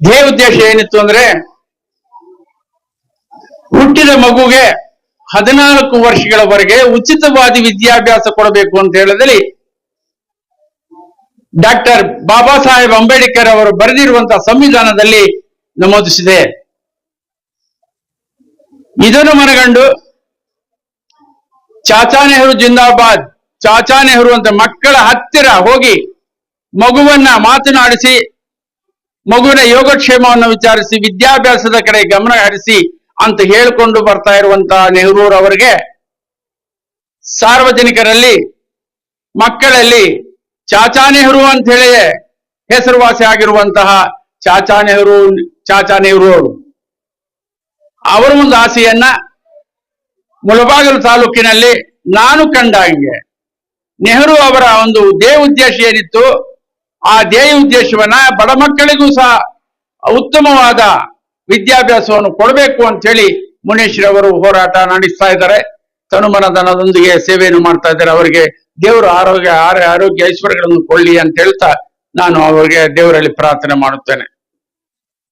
ಧ್ಯೇಯ ಉದ್ದೇಶ ಏನಿತ್ತು ಅಂದ್ರೆ ಹುಟ್ಟಿದ ಮಗುಗೆ ಹದಿನಾಲ್ಕು ವರ್ಷಗಳವರೆಗೆ ಉಚಿತವಾದಿ ವಿದ್ಯಾಭ್ಯಾಸ ಕೊಡಬೇಕು ಅಂತ ಹೇಳಿದಲ್ಲಿ ಡಾಕ್ಟರ್ ಬಾಬಾ ಸಾಹೇಬ್ ಅಂಬೇಡ್ಕರ್ ಅವರು ಬರೆದಿರುವಂತಹ ಸಂವಿಧಾನದಲ್ಲಿ ನಮೂದಿಸಿದೆ. ಇದನ್ನು ಮನಗಂಡು ಚಾಚಾ ನೆಹರು ಜಿಂದಾಬಾದ್, ಚಾಚಾ ನೆಹರು ಅಂತ ಮಕ್ಕಳ ಹತ್ತಿರ ಹೋಗಿ ಮಗುವನ್ನ ಮಾತನಾಡಿಸಿ ಮಗುವಿನ ಯೋಗಕ್ಷೇಮವನ್ನು ವಿಚಾರಿಸಿ, ವಿದ್ಯಾಭ್ಯಾಸದ ಕಡೆ ಗಮನ ಹರಿಸಿ ಅಂತ ಹೇಳಿಕೊಂಡು ಬರ್ತಾ ಇರುವಂತಹ ನೆಹರೂರವರಿಗೆ ಸಾರ್ವಜನಿಕರಲ್ಲಿ, ಮಕ್ಕಳಲ್ಲಿ ಚಾಚಾ ನೆಹರು ಅಂತ ಹೇಳಿ ಹೆಸರುವಾಸಿ ಆಗಿರುವಂತಹ ಚಾಚಾ ನೆಹರು ಚಾಚಾ ನೆಹರು ಅವರು ಅವರ ಒಂದು ಆಸೆಯನ್ನ ಮುಳಬಾಗಿಲು ತಾಲೂಕಿನಲ್ಲಿ ನಾನು ಕಂಡ ಹಂಗೆ. ನೆಹರು ಅವರ ಒಂದು ದೇವ ಉದ್ದೇಶ ಏನಿತ್ತು ಆ ಧ್ಯೇಯ ಉದ್ದೇಶವನ್ನ ಬಡ ಮಕ್ಕಳಿಗೂ ಸಹ ಉತ್ತಮವಾದ ವಿದ್ಯಾಭ್ಯಾಸವನ್ನು ಕೊಡಬೇಕು ಅಂತ ಹೇಳಿ ಮುನೇಶ್ರವರು ಹೋರಾಟ ನಡೆಸ್ತಾ ಇದ್ದಾರೆ. ತನುಮನದನದೊಂದಿಗೆ ಸೇವೆಯನ್ನು ಮಾಡ್ತಾ ಇದ್ದಾರೆ. ಅವರಿಗೆ ದೇವರು ಆರೋಗ್ಯ ಆರ- ಆರೋಗ್ಯ ಐಶ್ವರ್ಯಗಳನ್ನು ಕೊಳ್ಳಿ ಅಂತ ಹೇಳ್ತಾ ನಾನು ಅವರಿಗೆ ದೇವರಲ್ಲಿ ಪ್ರಾರ್ಥನೆ ಮಾಡುತ್ತೇನೆ.